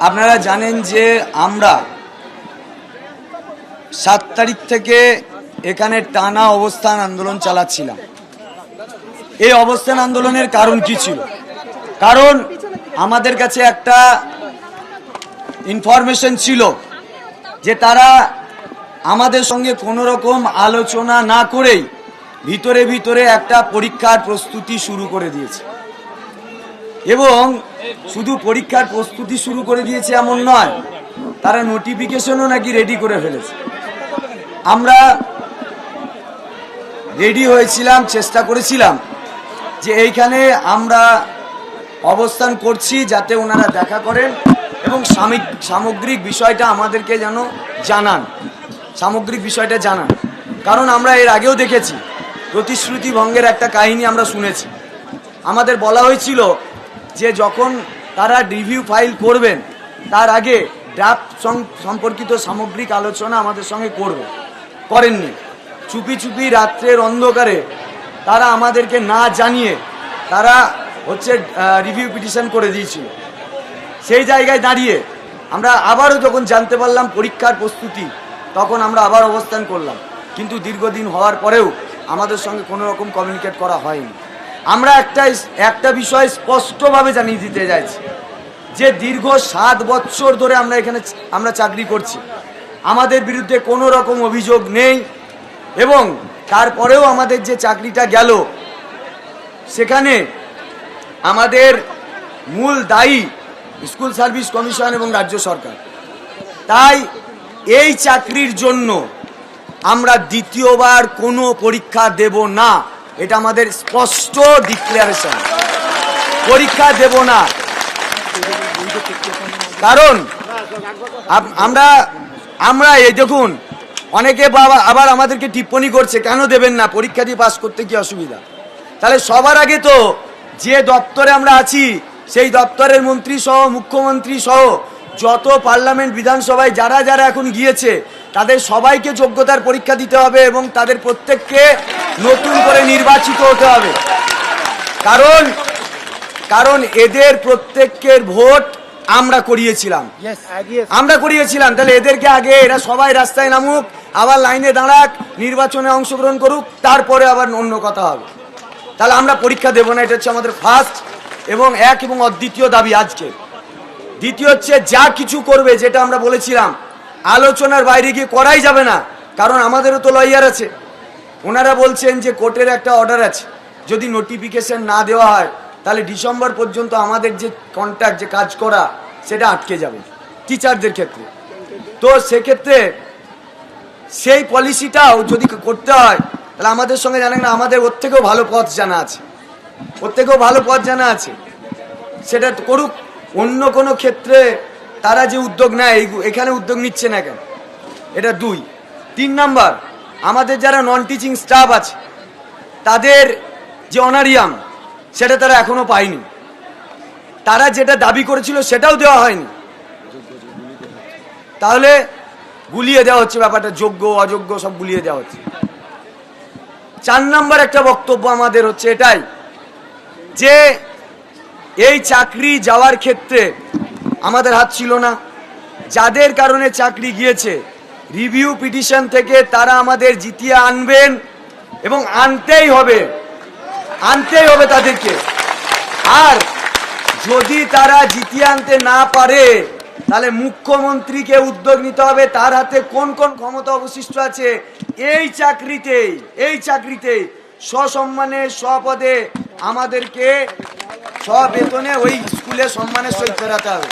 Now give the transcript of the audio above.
আপনারা জানেন যে আমরা সাত তারিখ থেকে এখানে টানা অবস্থান আন্দোলন চালাচ্ছিলাম। এই অবস্থান আন্দোলনের কারণ কি ছিল? কারণ আমাদের কাছে একটা ইনফরমেশন ছিল যে তারা আমাদের সঙ্গে কোনো রকম আলোচনা না করেই ভিতরে ভিতরে একটা পরীক্ষার প্রস্তুতি শুরু করে দিয়েছে। এবং শুধু পরীক্ষার প্রস্তুতি শুরু করে দিয়েছে এমন নয়, তারা নোটিফিকেশনও নাকি রেডি করে ফেলেছে। আমরা রেডি হয়েছিলাম, চেষ্টা করেছিলাম যে এইখানে আমরা অবস্থান করছি যাতে ওনারা দেখা করেন এবং সামগ্রিক বিষয়টা আমাদেরকে যেন জানান। সামগ্রিক বিষয়টা জানান। কারণ আমরা এর আগেও দেখেছি, প্রতিশ্রুতি ভঙ্গের একটা কাহিনী আমরা শুনেছি। আমাদের বলা হয়েছিল যে যখন তারা রিভিউ ফাইল করবেন, তার আগে ড্রাফট সম্পর্কিত সামগ্রিক আলোচনা আমাদের সঙ্গে করবে। করেননি। চুপি চুপি রাত্রের অন্ধকারে তারা আমাদেরকে না জানিয়ে তারা হচ্ছে রিভিউ পিটিশন করে দিয়েছিল। সেই জায়গায় দাঁড়িয়ে আমরা আবারও যখন জানতে পারলাম পরীক্ষার প্রস্তুতি, তখন আমরা আবার অবস্থান করলাম। কিন্তু দীর্ঘদিন হওয়ার পরেও আমাদের সঙ্গে কোনো রকম কমিউনিকেট করা হয়নি। আমরা একটা একটা বিষয় স্পষ্টভাবে জানিয়ে দিতে চাইছি। যে দীর্ঘ সাত বছর ধরে আমরা এখানে আমরা চাকরি করছি। আমাদের বিরুদ্ধে কোনো রকম অভিযোগ নেই এবং তারপরেও আমাদের যে চাকরিটা গেল, সেখানে আমাদের মূল দায়ী স্কুল সার্ভিস কমিশন এবং রাজ্য সরকার। তাই এই চাকরির জন্য আমরা দ্বিতীয়বার কোনো পরীক্ষা দেব না। এটা আমাদের স্পষ্ট ডিক্লারেশন পরীক্ষা দেব না। কারণ আমরা আমরা এই দেখুন, অনেকে বাবা আবার আমাদেরকে টিপ্পনি করছে, কেন দেবেন না? পরীক্ষা দিয়ে পাশ করতে কি অসুবিধা? তাহলে সবার আগে তো যে দপ্তরে আমরা আছি, সেই দপ্তরের মন্ত্রী সহ, মুখ্যমন্ত্রী সহ, যত পার্লামেন্ট, বিধানসভায় যারা যারা এখন গিয়েছে তাদের সবাইকে যোগ্যতার পরীক্ষা দিতে হবে এবং তাদের প্রত্যেককে নতুন করে নির্বাচিত হতে হবে। কারণ কারণ এদের প্রত্যেকের ভোট আমরা করিয়েছিলাম। আমরা করিয়েছিলাম তাহলে এদেরকে আগে এরা সবাই রাস্তায় নামুক আবার লাইনে দাঁড়াক নির্বাচনে অংশগ্রহণ করুক তারপরে আবার অন্য কথা হবে। তাহলে আমরা পরীক্ষা দেবো না এটা হচ্ছে আমাদের ফার্স্ট এবং এক এবং অদ্বিতীয় দাবি আজকে। দ্বিতীয় হচ্ছে যা কিছু করবে যেটা আমরা বলেছিলাম আলোচনার বাইরে গিয়ে করাই যাবে না। কারণ আমাদেরও তো লয়ার আছে। ওনারা বলছেন যে কোর্টের একটা অর্ডার আছে। যদি নোটিফিকেশন না দেওয়া হয়, তাহলে ডিসেম্বর পর্যন্ত আমাদের যে কন্ট্যাক্ট যে কাজ করা, সেটা আটকে যাবে। টিচারদের ক্ষেত্রে। তো সেক্ষেত্রে সেই পলিসিটাও যদি করতে হয়, তাহলে আমাদের সঙ্গে জানেন না, আমাদের ওর থেকেও ভালো পথ জানা আছে। ওর থেকেও ভালো পথ জানা আছে। সেটা করুক। অন্য কোনো ক্ষেত্রে তারা যে উদ্যোগ নেয় এখানে উদ্যোগ নিচ্ছে না কেন? এটা দুই। তিন নাম্বার, আমাদের যারা নন টিচিং স্টাফ আছে, তাদের যে অনারিয়াম সেটা তারা এখনও পায়নি। তারা যেটা দাবি করেছিল, সেটাও দেওয়া হয়নি। তাহলে গুলিয়ে দেওয়া হচ্ছে ব্যাপারটা, যোগ্য, অযোগ্য, সব গুলিয়ে দেওয়া হচ্ছে। চার নাম্বার একটা বক্তব্য আমাদের হচ্ছে এটাই, যে এই চাকরি যাওয়ার ক্ষেত্রে আমাদের হাত ছিল না। যাদের কারণে চাকরি গিয়েছে রিভিউ পিটিশন থেকে তারা আমাদের জিতিয়ে আনবেন এবং আনতেই হবে আনতেই হবে তাদেরকে। আর যদি তারা জিতিয়ে আনতে না পারে, তাহলে মুখ্যমন্ত্রীকে উদ্যোগ নিতে হবে। তার হাতে কোন কোন ক্ষমতা অবশিষ্ট আছে, এই চাকরিতেই এই চাকরিতেই সসম্মানে, স্বপদে আমাদেরকে সবেতনে ওই স্কুলে সম্মানের সহিত ফেরাতে হবে।